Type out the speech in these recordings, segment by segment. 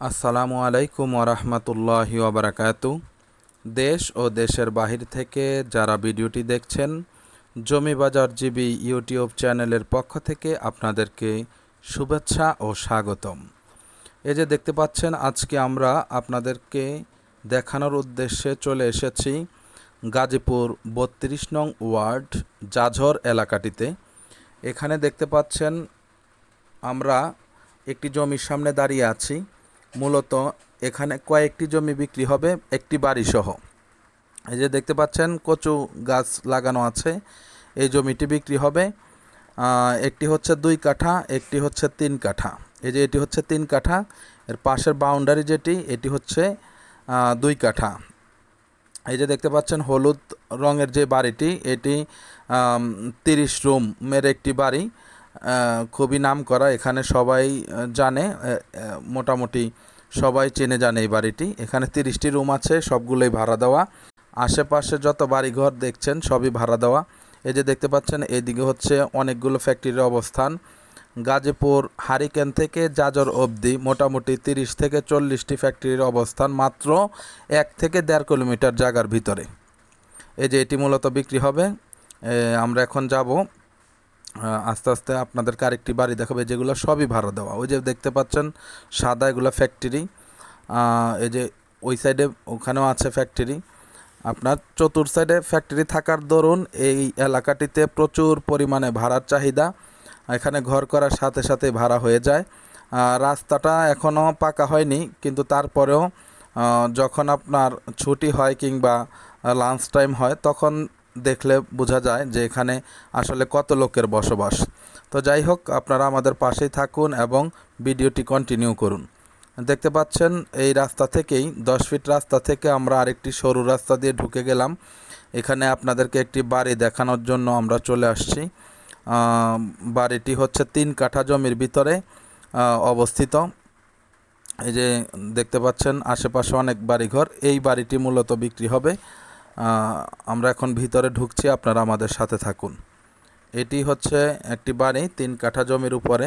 আসসালামু আলাইকুম ওরহমতুল্লাহি ওবরাকাত দেশ ও দেশের বাহির থেকে যারা ভিডিওটি দেখছেন জমি বাজার জিবি ইউটিউব চ্যানেলের পক্ষ থেকে আপনাদেরকে শুভেচ্ছা ও স্বাগতম। এই যে দেখতে পাচ্ছেন, আজকে আমরা আপনাদেরকে দেখানোর উদ্দেশ্যে চলে এসেছি গাজীপুর বত্রিশ নং ওয়ার্ড জাঝর এলাকাটিতে। এখানে দেখতে পাচ্ছেন, আমরা একটি জমির সামনে দাঁড়িয়ে আছি। মূলত এখানে কয়েকটি জমি বিক্রি হবে, একটি বাড়ি সহ এই যে দেখতে পাচ্ছেন, কচু গাছ লাগানো আছে, এই জমিটি বিক্রি হবে। একটি হচ্ছে দুই কাঠা, একটি হচ্ছে তিন কাঠা। এই যে এটি হচ্ছে তিন কাঠা, এর পাশের বাউন্ডারি যেটি, এটি হচ্ছে দুই কাঠা। এই যে দেখতে পাচ্ছেন, হলুদ রঙের যে বাড়িটি, এটি তিরিশ রুমের একটি বাড়ি। খুবই নাম করা, এখানে সবাই জানে মোটামুটি সবাই চেনে জানে এই বাড়িটি। এখানে তিরিশটি রুম আছে, সবগুলোই ভাড়া দেওয়া। আশেপাশে যত বাড়িঘর দেখছেন, সবই ভাড়া দেওয়া। এই যে দেখতে পাচ্ছেন এইদিকে হচ্ছে অনেকগুলো ফ্যাক্টরির অবস্থান। গাজীপুর হারিকেন থেকে জাজর অবধি মোটামুটি তিরিশ থেকে চল্লিশটি ফ্যাক্টরির অবস্থান, মাত্র এক থেকে দেড় কিলোমিটার জায়গার ভিতরে। এই যে এটি মূলত বিক্রি হবে। আমরা এখন যাব আস্তে আস্তে আপনাদেরকে আরেকটি বাড়ি দেখাবে, যেগুলো সবই ভাড়া দেওয়া। ওই যে দেখতে পাচ্ছেন, সাদা এগুলো ফ্যাক্টরি এই যে ওই সাইডে ওখানেও আছে ফ্যাক্টরি আপনার চতুর সাইডে ফ্যাক্টরি থাকার দরুন এই এলাকাটিতে প্রচুর পরিমাণে ভাড়ার চাহিদা। এখানে ঘর করার সাথে সাথে ভাড়া হয়ে যায়। রাস্তাটা এখনও পাকা হয়নি, কিন্তু তারপরেও যখন আপনার ছুটি হয় কিংবা লাঞ্চ টাইম হয়, তখন দেখলে বোঝা যায় যে এখানে আসলে কত লোকের বসবাস। তো যাই হোক, আপনারা আমাদের পাশেই থাকুন এবং ভিডিওটি কন্টিনিউ করুন। দেখতে পাচ্ছেন, এই রাস্তা থেকেই, দশ ফিট রাস্তা থেকে আমরা আরেকটি সরু রাস্তা দিয়ে ঢুকে গেলাম। এখানে আপনাদেরকে একটি বাড়ি দেখানোর জন্য আমরা চলে আসছি। বাড়িটি হচ্ছে তিন কাঠা জমির ভিতরে অবস্থিত। এই যে দেখতে পাচ্ছেন, আশেপাশে অনেক বাড়িঘর। এই বাড়িটি মূলত বিক্রি হবে। আমরা এখন ভিতরে ঢুকছি, আপনারা আমাদের সাথে থাকুন। এটি হচ্ছে একটি বাড়ি, তিন কাঠা জমির উপরে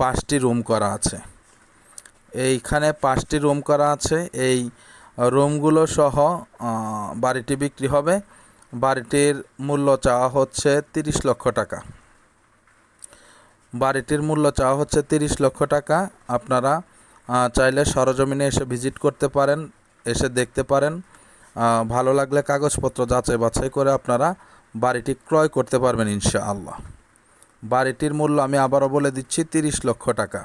পাঁচটি রুম করা আছে। এইখানে পাঁচটি রুম করা আছে। এই রুমগুলো সহ বাড়িটি বিক্রি হবে। বাড়িটির মূল্য চাওয়া হচ্ছে তিরিশ লক্ষ টাকা। বাড়িটির মূল্য চাওয়া হচ্ছে তিরিশ লক্ষ টাকা। আপনারা চাইলে সরজমিনে এসে ভিজিট করতে পারেন, এসে দেখতে পারেন। ভালো লাগলে কাগজপত্র যাচাই বাছাই করে আপনারা বাড়িটি ক্রয় করতে পারবেন ইনশাআল্লাহ। বাড়িটির মূল্য আমি আবারও বলে দিচ্ছি, তিরিশ লক্ষ টাকা।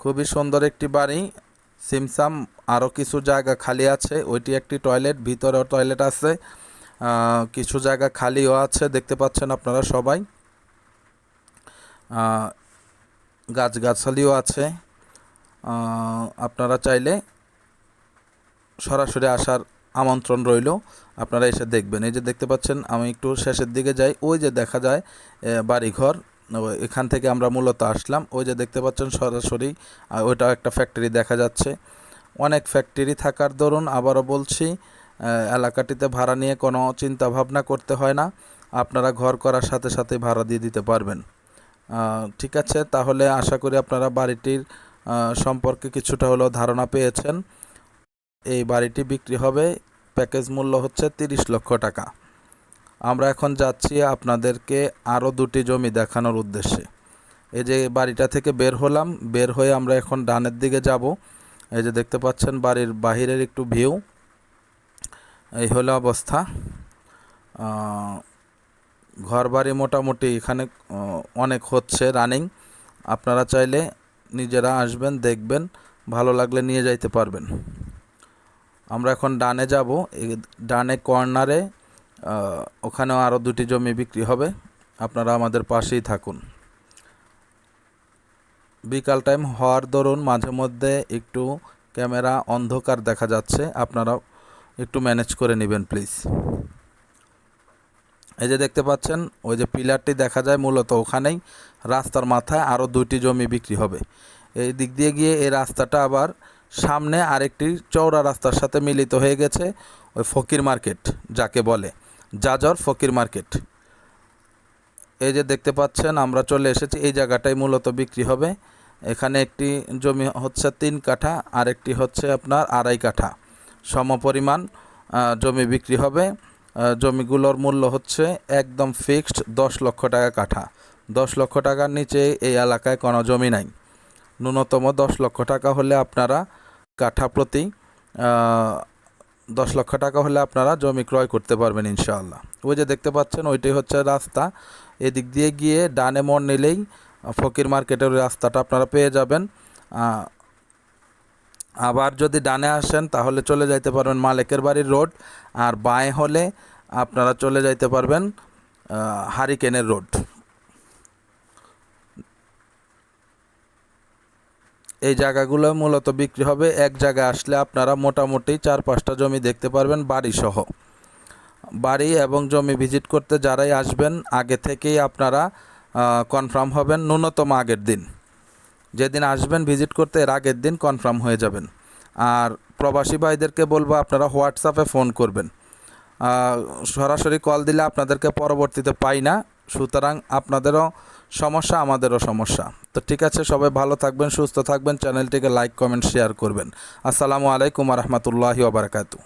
খুবই সুন্দর একটি বাড়ি, সিমসাম, আরও কিছু জায়গা খালি আছে, ওইটি একটি টয়লেট, ভিতরেও টয়লেট আছে কিছু জায়গা খালিও আছে, দেখতে পাচ্ছেন আপনারা সবাই। গাছগাছালিও আছে। আপনারা চাইলে সরাসরি আসার আমন্ত্রণ রইল। আপনারা এসে দেখবেন। এই যে দেখতে পাচ্ছেন আমি একটু শেষের দিকে যাই। ওই যে দেখা যায় বাড়িঘর এখান থেকে আমরা মূলত আসলাম। ওই যে দেখতে পাচ্ছেন সরাসরি আহ, ওইটাও একটা ফ্যাক্টরি দেখা যাচ্ছে। অনেক ফ্যাক্টরি থাকার দরুন আবারও বলছি এলাকাটিতে ভাড়া নিয়ে কোনো চিন্তা ভাবনা করতে হয় না। আপনারা ঘর করার সাথে সাথে ভাড়া দিয়ে দিতে পারবেন। ঠিক আছে তাহলে আশা করি আপনারা বাড়িটির সম্পর্কে কিছুটা হলেও ধারণা পেয়েছেন। এই বাড়িটি বিক্রি হবে। প্যাকেজ মূল্য হচ্ছে তিরিশ লক্ষ টাকা। আমরা এখন যাচ্ছি আপনাদেরকে আরও দুটি জমি দেখানোর উদ্দেশ্যে। এই যে বাড়িটা থেকে বের হলাম, বের হয়ে আমরা এখন ডানের দিকে যাব। এই যে দেখতে পাচ্ছেন বাড়ির বাহিরের একটু ভিউ। এই হলো অবস্থা। ঘর বাড়ি মোটামুটি এখানে অনেক হচ্ছে রানিং। আপনারা চাইলে নিজেরা আসবেন, দেখবেন। ভালো লাগলে নিয়ে যাইতে পারবেন। আমরা এখন ডানে যাব ডানে কর্নারে ওখানেও আরও দুটি জমি বিক্রি হবে। আপনারা আমাদের পাশেই থাকুন। বিকাল টাইম হওয়ার দরুন মাঝে মধ্যে একটু ক্যামেরা অন্ধকার দেখা যাচ্ছে। আপনারা একটু ম্যানেজ করে নেবেন, প্লিজ। এই যে দেখতে পাচ্ছেন, ওই যে পিলারটি দেখা যায় মূলত ওখানেই। রাস্তার মাথায় আরও দুইটি জমি বিক্রি হবে। এই দিক দিয়ে গিয়ে এই রাস্তাটা আবার সামনে আরেকটি চওড়া রাস্তার সাথে মিলিত হয়ে গেছে ওই ফকির মার্কেট, যাকে বলে জাজর ফকির মার্কেট। এই যে দেখতে পাচ্ছেন, আমরা চলে এসেছি, এই জায়গাটাই মূলত বিক্রি হবে। এখানে একটি জমি হচ্ছে তিন কাঠা আর একটি হচ্ছে আপনার আড়াই কাঠা। সমপরিমাণ জমি বিক্রি হবে। জমিগুলোর মূল্য হচ্ছে একদম ফিক্সড দশ লক্ষ টাকা কাঠা। দশ লক্ষ টাকার নিচে এই এলাকায় কোনো জমি নাই। ন্যূনতম দশ লক্ষ টাকা হলে আপনারা কাঠা প্রতি দশ লক্ষ টাকা হলে আপনারা জমি ক্রয় করতে পারবেন ইনশাআল্লাহ। ওই যে দেখতে পাচ্ছেন, ওইটাই হচ্ছে রাস্তা। এদিক দিয়ে গিয়ে ডানে মোড় নিলেই ফকির মার্কেটের রাস্তাটা আপনারা পেয়ে যাবেন। আবার যদি ডানে আসেন, তাহলে চলে যাইতে পারবেন মালিকের বাড়ির রোড। আর বাঁয়ে হলে আপনারা চলে যাইতে পারবেন হারিকেনের রোড। এই জায়গাগুলো মূলত বিক্রি হবে। এক জায়গায় আসলে আপনারা মোটামুটি চার পাঁচটা জমি দেখতে পারবেন বাড়ি সহ বাড়ি এবং জমি ভিজিট করতে যারাই আসবেন, আগে থেকেই আপনারা কনফার্ম হবেন ন্যূনতম আগের দিন। যেদিন আসবেন ভিজিট করতে এর আগের দিন কনফার্ম হয়ে যাবেন। আর প্রবাসী ভাইদেরকে বলব, আপনারা হোয়াটসঅ্যাপে ফোন করবেন। সরাসরি কল দিলে আপনাদেরকে পরবর্তীতে পাই না। সুতরাং আপনাদেরও সমস্যা, আমাদেরও সমস্যা। তো ঠিক আছে, সবাই ভালো থাকবেন, সুস্থ থাকবেন, চ্যানেলটিকে লাইক, কমেন্ট, শেয়ার করবেন। আসসালামু আলাইকুম রহমতুল্লাহি ওবরাকাতু